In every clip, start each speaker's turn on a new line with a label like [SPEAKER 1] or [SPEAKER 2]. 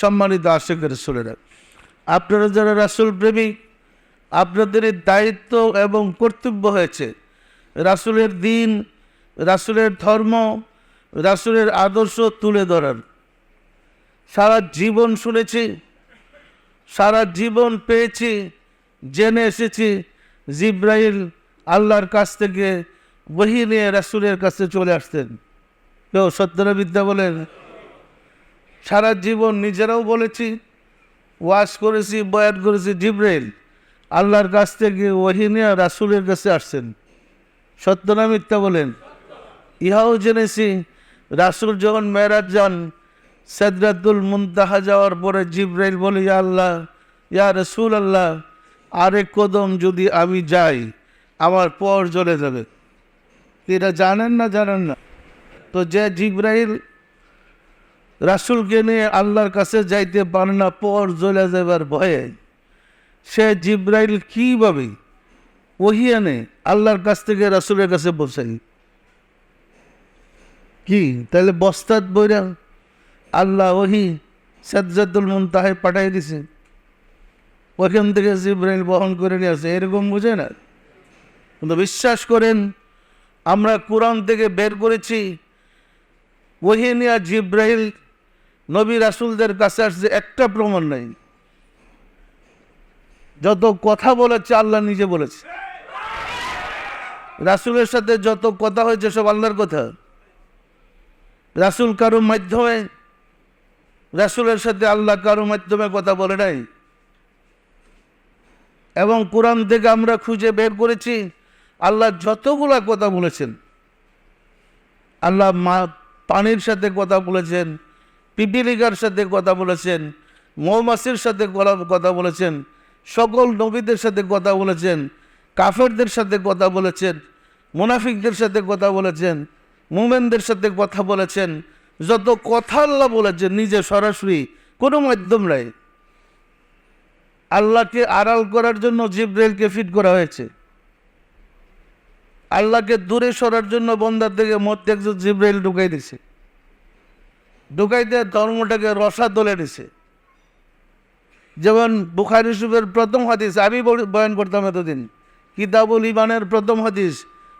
[SPEAKER 1] সম্মানিত আশেখ রসুলেরা। আপনারা যারা রাসুল প্রেমিক আপনাদের দায়িত্ব এবং কর্তব্য হয়েছে, রাসুলের দিন, রাসুলের ধর্ম, রাসুলের আদর্শ তুলে ধরার। সারা জীবন শুনেছি, সারা জীবন পেয়েছি, জেনে এসেছি জিব্রাইল আল্লাহর কাছ থেকে বহি নিয়ে রাসুলের কাছে চলে আসতেন। কেউ সত্যরা বিদ্যা বলেন সারা জীবন নিজেরাও বলেছি ওয়াশ করেছি বয়ান করেছি, জিব্রাইল, আল্লাহর কাছ থেকে ওহিনিয়া রাসুলের কাছে আসছেন। সত্য না মিথ্যা বলেন? ইহাও জেনেছি, রাসুল যখন মেরাজ যান, সেদরাতুল মুনতাহা যাওয়ার পরে জিব্রাইল বলে, ইয়া আল্লাহ, ইয়া রসুল আল্লাহ আরেক কদম যদি আমি যাই, আমার পর জ্বলে যাবে। এটা জানেন না জানেন না। তো যে জিব্রাইল রাসুলকে নিয়ে আল্লাহর কাছে যাইতে পারে না, পর জ্বলে যাবার ভয়ে। সে জিব্রাইল কীভাবে ওহি আনে? আল্লাহর কাছ থেকে রাসুলের কাছে বসাই কি? তাহলে বস্তাত বইরা আল্লাহ ওহি সাজ্জাতুল মুনতাহে পাঠাই দিছে। ওখান থেকে জিব্রাইল বহন করে নিয়ে আসে। এরকম বুঝে না? কিন্তু বিশ্বাস করেন, আমরা কোরআন থেকে বের করেছি। ওহিনিয়া জিব্রাইল নবী রাসুলদের কাছে আসছে, একটা প্রমাণ নাই। যত কথা বলেছে, আল্লাহ নিজে বলেছে। রাসুলের সাথে যত কথা হয়েছে, সব আল্লাহর কথা। রাসুল কারোর মাধ্যমে, রাসুলের সাথে আল্লাহ কারোর মাধ্যমে কথা বলে নাই। এবং কোরআন থেকে আমরা খুঁজে বের করেছি, আল্লাহ যতগুলা কথা বলেছেন, আল্লাহ মা পানির সাথে কথা বলেছেন পিপিলিকার সাথে কথা বলেছেন, মৌমাছির সাথে কথা বলেছেন, সকল নবীদের সাথে কথা বলেছেন, কাফেরদের সাথে কথা বলেছেন, মুনাফিকদের সাথে কথা বলেছেন, মুমেনদের সাথে কথা বলেছেন, যত কথা আল্লাহ বলেছেন নিজে সরাসরি কোনো মাধ্যম নাই। আল্লাহকে আড়াল করার জন্য জিব্রাইলকে ফিট করা হয়েছে। আল্লাহকে দূরে সরার জন্য বন্দার থেকে মধ্যে একজন জিব্রাইল ঢুকাই দিছে। ঢুকাই দিয়ে ধর্মটাকে রসা দলে নিছে যেমন বুখারি সুবের প্রথম হাদিস, আমি বয়ান করতাম এতদিন। কিতাবুল ইমানের প্রথম হাদিস,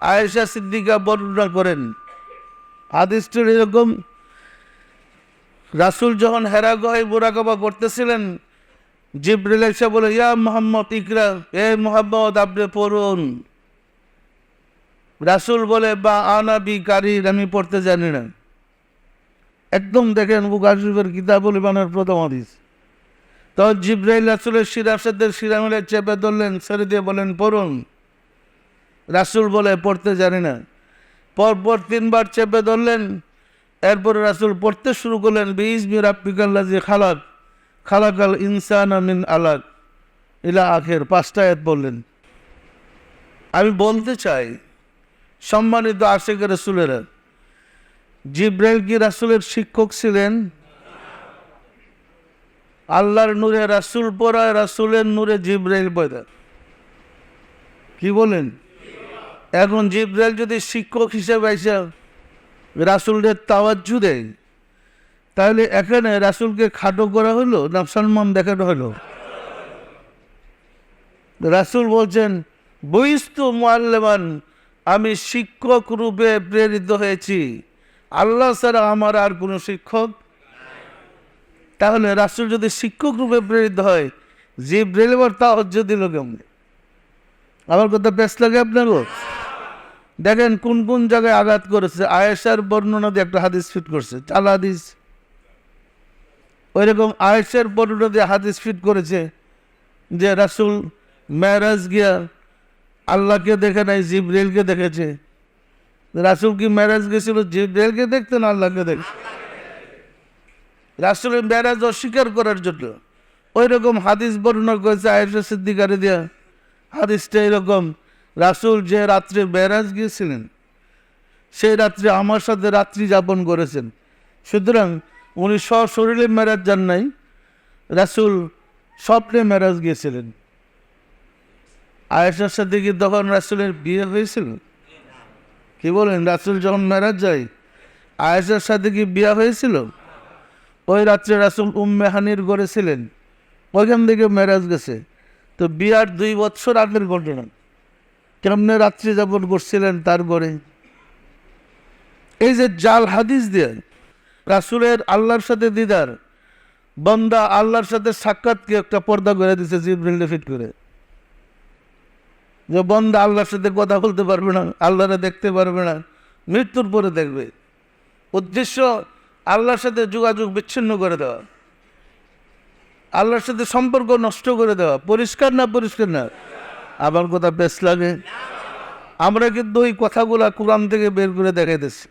[SPEAKER 1] আয়েশা সিদ্দিকা বর্ণনা করেন। হাদিসটির এরকম, রাসুল যখন হেরাগহে বুরাকাবা করতেছিলেন, জিব্রিল এসে বলে, ইয়া মোহাম্মদ, ইকরা, এ মোহাম্মদ, আপনি পড়ুন। রাসুল বলে, বা আনাবি কারির, আমি পড়তে জানি না। একদম দেখেন বুখারি শরীফের কিতাবুল ইমানের প্রথম হাদিস। তখন জিব্রাইল রাসুলের শিরার সাথে মিলে চেপে ধরলেন, ছেড়ে দিয়ে বলেন পড়ুন। রাসুল বলে, পড়তে জানি না। পরপর তিনবার চেপে ধরলেন, এরপরে রাসুল পড়তে শুরু করলেন বিজ মির আপিকাল্লাজি খালাক, খালাকাল ইনসান মিন আলাক। ইলা আখের পাঁচটা আয়াত বললেন। আমি বলতে চাই, সম্মানিত আশেখ রসুলেরা জিব্রাইল কি রাসুলের শিক্ষক ছিলেন। আল্লাহর নূরে রাসুল পড়ায় রাসুলের নূরে জিব্রাইল পড়া। কি বলেন? এখন জিব্রাইল যদি শিক্ষক হিসেবে এসে রাসুলের তাওয়াজ্জু দেয়, তাহলে এখানে রাসুলকে খাটো করা হলো না সম্মান দেখানো হলো? রাসুল বলছেন, বইস্তু মোয়াল্লেমান আমি শিক্ষক রূপে প্রেরিত হয়েছি। আল্লাহ ছাড়া আমার আর কোনো শিক্ষক? তাহলে রাসুল যদি শিক্ষক রূপে প্রেরিত হয় যে ব্রেলেবার তাহজ্য দিল কেমন? আমার কথা বেশ লাগে আপনারও। দেখেন কোন কোন জায়গায় আঘাত করেছে, আয়েশার বর্ণনা দিয়ে একটা হাদিস ফিট করছে, চাল হাদিস। ওই রকম আয়েশার বর্ণনা দিয়ে হাদিস ফিট করেছে যে রাসুল মেরাজ গিয়া আল্লাহকে দেখে নাই জিব্রেলকে দেখেছে। রাসুল কি মেরাজ গেছিল? জিব্রেলকে দেখতেন, আল্লাহকে দেখতে রাসুলের মেরাজ অস্বীকার করার জন্য। ওই রকম হাদিস বর্ণনা করেছে আয়েশা সিদ্দিকারে দিয়া। হাদিসটা এরকম, রাসুল যে রাত্রে মেরাজ গিয়েছিলেন, সেই রাত্রে আমার সাথে রাত্রি যাপন করেছেন। সুতরাং উনি সশরীরে ম্যারাজ যান নাই, রাসুল স্বপ্নে ম্যারাজ গিয়েছিলেন। আয়েশার সাথে কি তখন রাসুলের বিয়ে হয়েছিল। কি বলেন, রাসুল যখন মেরাজ যায়, আয়েশার সাথে কি বিয়া হয়েছিল? ওই রাত্রে রাসুল উম্মেহানির ঘরে ছিলেন, ওইখান থেকে মেরাজ গেছে। তো বিয়ার দুই বছর আগের ঘটনা। কেমনে রাত্রি যাপন করছিলেন তার ঘরে? এই যে জাল হাদিস দিয়ে রাসুলের আল্লাহর সাথে দিদার, বন্দা আল্লাহর সাথে সাক্ষাৎকে একটা পর্দা করে দিছে জিব্রিল ফিট করে? যে বন্দা আল্লাহর সাথে কথা বলতে পারবে না, আল্লাহরে দেখতে পারবে না, মৃত্যুর পরে দেখবে। উদ্দেশ্য আল্লাহর সাথে যোগাযোগ বিচ্ছিন্ন করে দেওয়া। আল্লাহর সাথে সম্পর্ক নষ্ট করে দেওয়া। পরিষ্কার না পরিষ্কার না? আমার কথা বেশ লাগে। আমরা কিন্তু ওই কথাগুলা কোরআন থেকে বের করে দেখাইতেছি।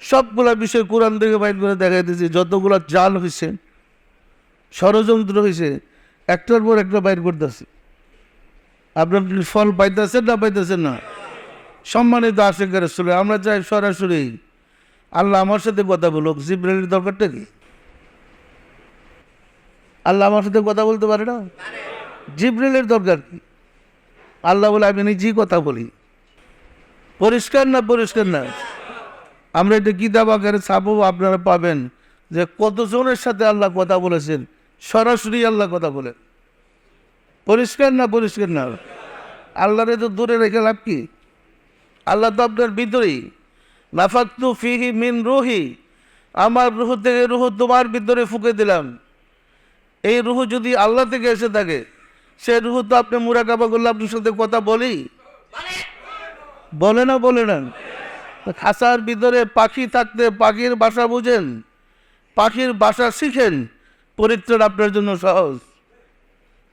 [SPEAKER 1] সবগুলা বিষয় কোরআন থেকে বাইর করে দেখাইতেছি। যতগুলা জাল হয়েছে ষড়যন্ত্র হয়েছে একটার পর একটা বাইর করতেছি। আপনার ফল পাইতেছেন না পাইতেছেন না? সম্মানিত আশেখের শুনে আমরা চাই সরাসরি আল্লাহ আমার সাথে কথা বলুক। জিব্রাইলের দরকারটা কি? আল্লাহ আমার সাথে কথা বলতে পারে না? জিব্রাইলের দরকার কি? আল্লাহ বলে, আমি নিজেই কথা বলি। পরিষ্কার না পরিষ্কার না? আমরা এটা কিতাব আকারে ছাপও আপনারা পাবেন যে কতজনের সাথে আল্লাহ কথা বলেছেন। সরাসরি আল্লাহ কথা বলে পরিষ্কার না পরিষ্কার না? আল্লাহরে তো দূরে রেখে লাভ কি? আল্লাহ তো আপনার ভিতরেই নাফাক্তু ফিহি মিন রুহি। আমার রুহ থেকে রুহ তোমার ভিতরে ফুকে দিলাম। এই রুহ যদি আল্লাহ থেকে এসে থাকে, সে রুহ তো আপনি মুরাকাবা করলে আপনার সাথে কথা বলি? বলে না বলে না। খাসার ভিতরে পাখি থাকতে পাখির বাসা বুঝেন, পাখির বাসা শিখেন, পরিত্রাণ আপনার জন্য সহজ।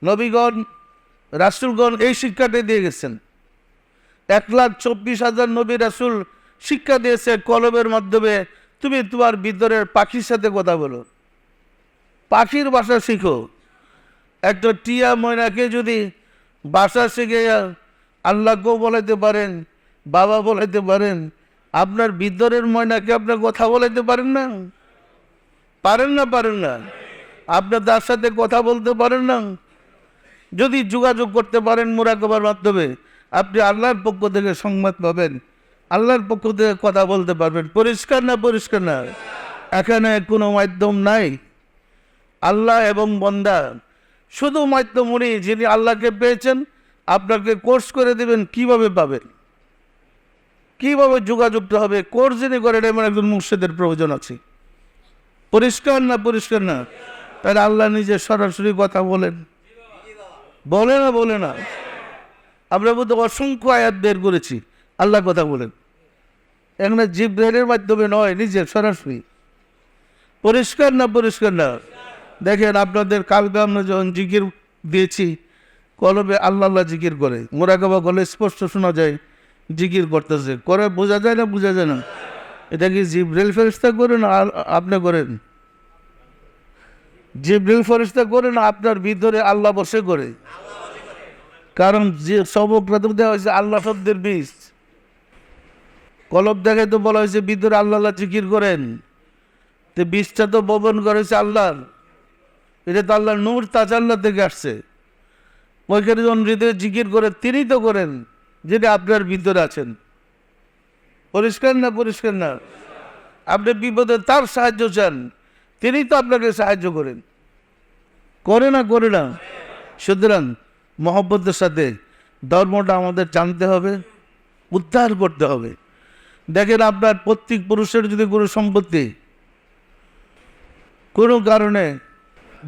[SPEAKER 1] নবীগণ, রাসুলগণ এই শিক্ষাটাই দিয়ে গেছেন। এক লাখ চব্বিশ হাজার নবী রাসুল শিক্ষা দিয়েছে কলমের মাধ্যমে, তুমি তোমার ভিতরের পাখির সাথে কথা বলো। পাখির ভাষা শিখো। একটা টিয়া ময়নাকে যদি বাসা শিখে আল্লাহকেও বলাইতে পারেন, বাবা বলাইতে পারেন, আপনার ভিতরের ময়নাকে আপনার কথা বলাইতে পারেন না? পারেন না পারেন না। আপনার তার সাথে কথা বলতে পারেন না? যদি যোগাযোগ করতে পারেন মোরাকবার মাধ্যমে, আপনি আল্লাহর পক্ষ থেকে সংবাদ পাবেন। আল্লাহর পক্ষ থেকে কথা বলতে পারবেন। পরিষ্কার না পরিষ্কার না? এখানে কোনো মাধ্যম নাই। আল্লাহ এবং বন্দা, শুধু মাধ্যম উনি যিনি আল্লাহকে পেয়েছেন, আপনাকে কোর্স করে দেবেন, কীভাবে পাবেন? কীভাবে যোগাযোগটা হবে? কোর্স যিনি করেন, এমন একজন মুর্শিদের প্রয়োজন আছে। পরিষ্কার না পরিষ্কার না? তাহলে আল্লাহ নিজে সরাসরি কথা বলেন। বলে না বলে না। আমরা বোধ অসংখ্য আয়াত বের করেছি। আল্লাহ কথা বলেন। এখানে জিব্রাইলের মাধ্যমে নয় নিজে সরাসরি। পরিষ্কার না পরিষ্কার না? দেখেন, আপনাদের কালকে আমরা যখন জিকির দিয়েছি কলবে আল্লাহ আল্লাহ জিকির করে। মোরাকাবা গলে স্পষ্ট শোনা যায়, জিকির করতেছে। করে বোঝা যায় না, বোঝা যায় না। এটা কি জিব্রেল ফেরিস্তা করে না আল- আপনি করেন? জিব্রেল ফেরিস্তা করে না, আপনার ভিতরে আল্লাহ বসে করে। কারণ যে তো দেওয়া হয়েছে, আল্লাহ শব্দের বীজ। কলব দেখে তো বলা হয়েছে, ভিতরে আল্লাহ জিকির করেন। তো বীজটা তো বপন করেছে আল্লাহর। এটা তো আল্লাহ নূর তাজ আল্লাহ থেকে আসছে। ওইখানে যখন হৃদয়ে জিকির করে, তিনি তো করেন যেটা আপনার ভিতরে আছেন। পরিষ্কার না পরিষ্কার না? আপনি বিপদে তার সাহায্য চান, তিনি তো আপনাকে সাহায্য করেন। করে না করে না। সুতরাং মহব্বতের সাথে ধর্মটা আমাদের জানতে হবে, উদ্ধার করতে হবে। দেখেন আপনার প্রত্যেক পুরুষের যদি কোনো সম্পত্তি কোনো কারণে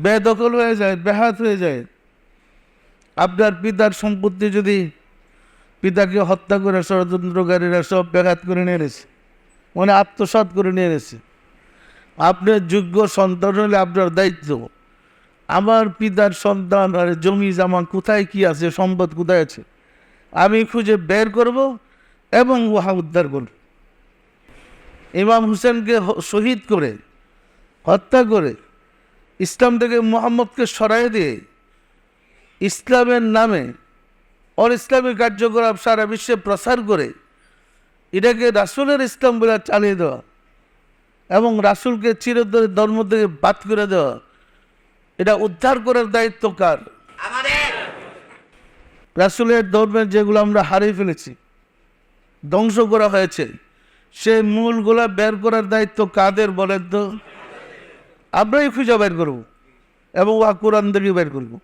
[SPEAKER 1] বেদখল হয়ে যায় বেহাত হয়ে যায়, আপনার পিতার সম্পত্তি যদি পিতাকে হত্যা করে, ষড়যন্ত্রকারীরা সব ব্যাঘাত করে নিয়ে এনেছে মানে আত্মসাৎ করে নিয়ে এনেছে, আপনার যোগ্য সন্তান হলে আপনার দায়িত্ব। আমার পিতার সন্তান আর জমি জামা কোথায় কি আছে, সম্পদ কোথায় আছে? আমি খুঁজে বের করব এবং উহা উদ্ধার করব। ইমাম হুসেনকে শহীদ করে, হত্যা করে, ইসলাম থেকে মোহাম্মদকে সরাই দিয়ে ইসলামের নামে অল ইসলামী কার্যকলাপ সারা বিশ্বে প্রসার করে এটাকে রাসুলের ইসলাম বলে চালিয়ে দেওয়া এবং রাসুলকে চিরতরে ধর্ম থেকে বাদ করে দেওয়া এটা উদ্ধার করার দায়িত্ব কার? রাসুলের ধর্মের যেগুলো আমরা হারিয়ে ফেলেছি ধ্বংস করা হয়েছে সেই মূলগুলা বের করার দায়িত্ব কাদের বলেন তো? আমরাই খুঁজে বের করব এবং ওয়া কোরআন থেকে বের করব।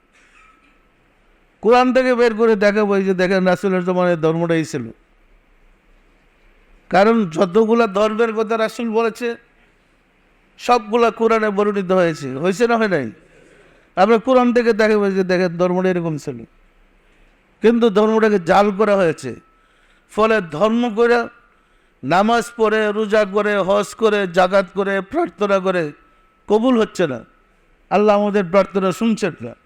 [SPEAKER 1] কোরআন থেকে বের করে দেখাবো যে দেখেন রাসুলের জমানের ধর্মটাই ছিল। কারণ যতগুলা ধর্মের কথা রাসুল বলেছে সবগুলা কোরআনে বর্ণিত হয়েছে। হয়েছে না হয় নাই? আমরা কোরআন থেকে দেখাবো যে দেখেন ধর্মটা এরকম ছিল। কিন্তু ধর্মটাকে জাল করা হয়েছে। ফলে ধর্ম করে নামাজ পড়ে, রোজা করে, হজ করে জাগাত করে, প্রার্থনা করে কবুল হচ্ছে না। আল্লাহ আমাদের প্রার্থনা শুনছেন না।